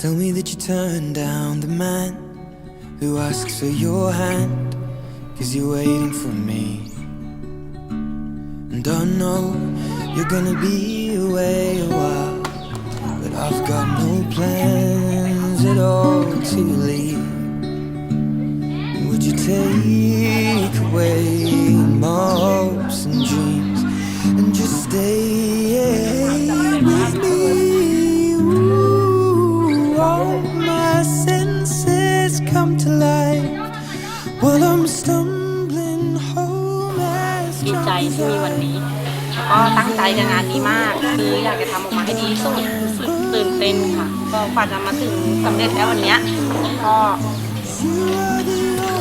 Tell me that you turned down the man who asks for your hand, cause you're waiting for me. And I know you're gonna be away a while, but I've got no plans at all to leave. Would you take away my ดีใจที่มีวันนี้ ก็ตั้งใจกับงานนี้มาก คืออยากจะทำออกมาให้ดีที่สุดตื่นเต้นค่ะ ก็กว่าจะมาถึงสำเร็จแล้ววันเนี้ยก็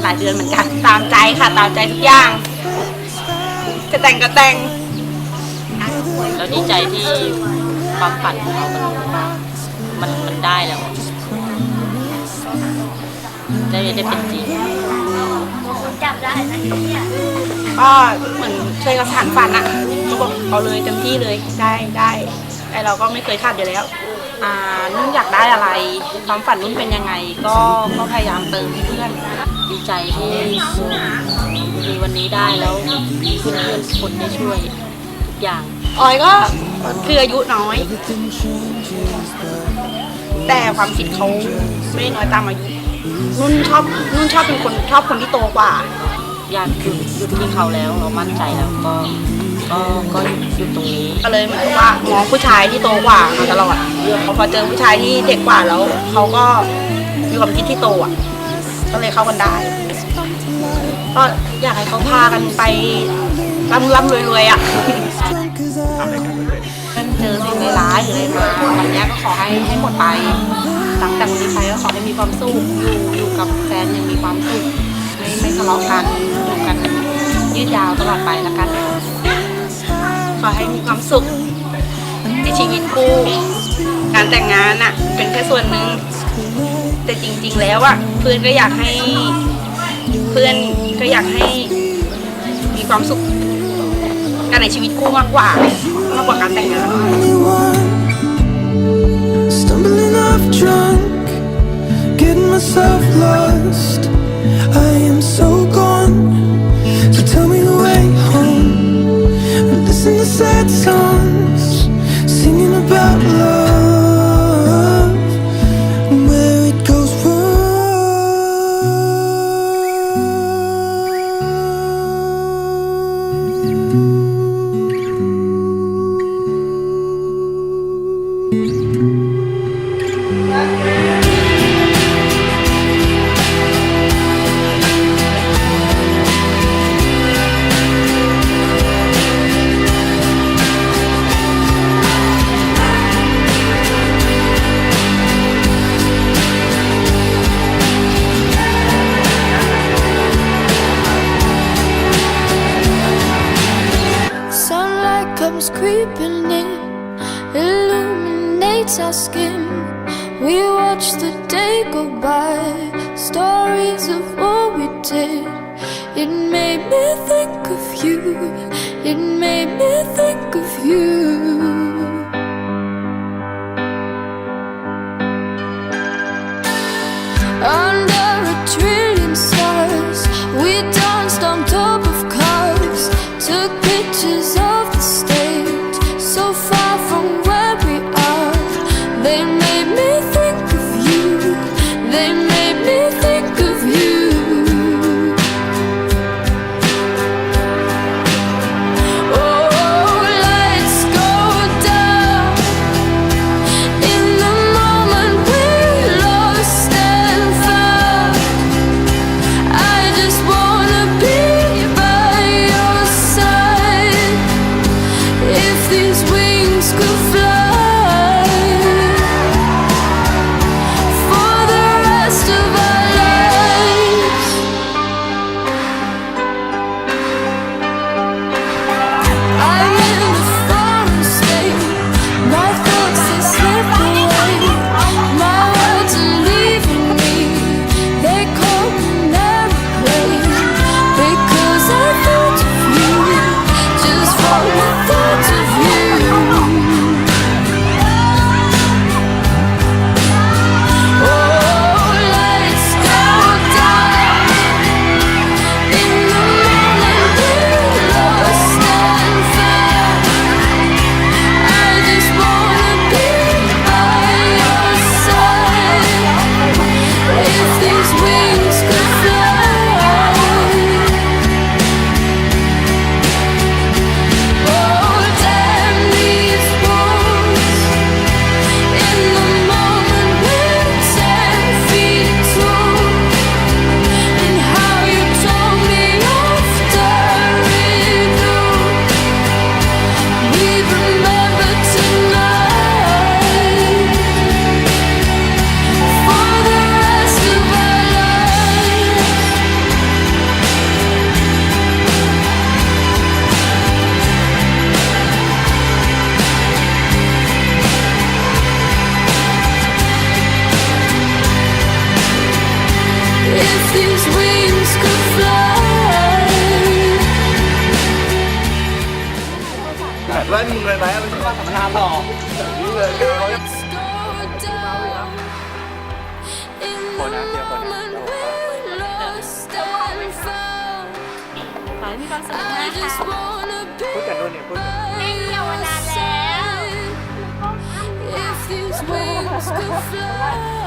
หลายเดือนเหมือนกัน ตามใจค่ะ ตามใจทุกอย่าง จะแต่งก็แต่งแล้วดีใจที่ความฝันของเรามันมันมันได้แล้วได้ได้เป็นจริง ก็เหมือนช่วยกันสานฝันอะก็บอกเอาเลยเต็มที่เลยได้ได้ไอเราก็ไม่เคยขาดอยู่แล้วอ่านุ่นอยากได้อะไรความฝันนุ่นเป็นยังไง ก็ก็พยายามเติมให้เพื่อนดีใจที่มีวันนี้ได้แล้วเพื่อนๆทุกคนได้ช่วยทุกอย่างออยก็คืออายุน้อย แต่ความคิดเขาไม่น้อยตามอายุนุ่นชอบนุ่นชอบเป็นคนชอบคนที่โตกว่า อยากหยุดหยุดที่เขาแล้วเรามั่นใจแล้วก็ก็ก็หยุดตรงนี้ ก็เลยเหมือนกับว่ามองผู้ชายที่โตกว่ามาตลอดพอเจอผู้ชายที่เด็กกว่าแล้วเขาก็มีความคิดที่โตอะก็เลยเข้ากันได้ ก็อยากให้เขาพากันไปร่ำร่ำรวยรวยๆอะเจอสิ่งร้ายหรืออะไรมาวันนี้ก็ขอให้ให้หมดไปหลังจากวันนี้ไปก็ขอให้มีความสุขอยู่อยู่กับแฟนยังมีความสุข ไม่ทะเลาะกันอยู่กันยืดยาวตลอดไปแล้วกันขอให้มีความสุขในชีวิตคู่การแต่งงานอะเป็นแค่ส่วนหนึ่งแต่จริง ๆ แล้วอะเพื่อนก็อยากให้เพื่อนก็อยากให้มีความสุขกันในชีวิตคู่มากกว่ามากกว่าการแต่งงาน myself lost Sunlight comes creeping in, illuminates our skin. We watch the day go by, stories of what we did. It made me think of you, it made me think of you. If these wings could fly